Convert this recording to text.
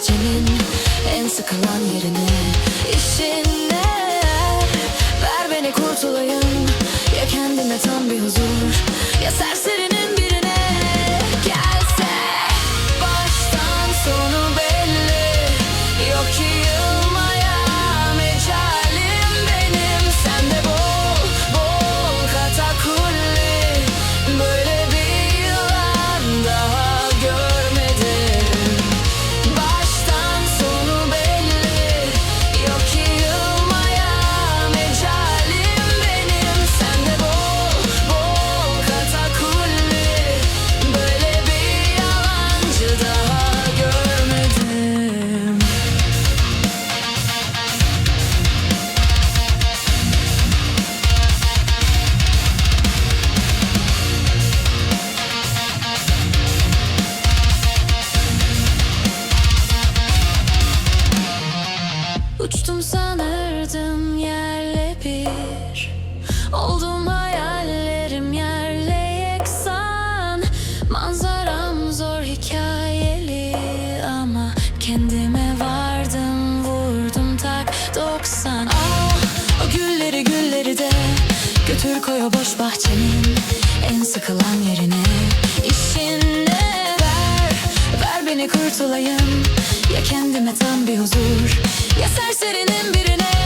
bahçenin en sıkılan yerine İşine ver beni kurtulayım. Ya kendime tam bir huzur Uçtum sanırdım yerle bir. Oldum hayallerim yerle yeksan. Manzaram zor hikayeli Ama kendime vardım vurdum tak doksan. Ah o gülleri gülleri de Götür koy o boş bahçenin En sıkılan yerine. İşine ver Ver beni kurtulayım Ya kendime tam bir huzur Ya serserinin birine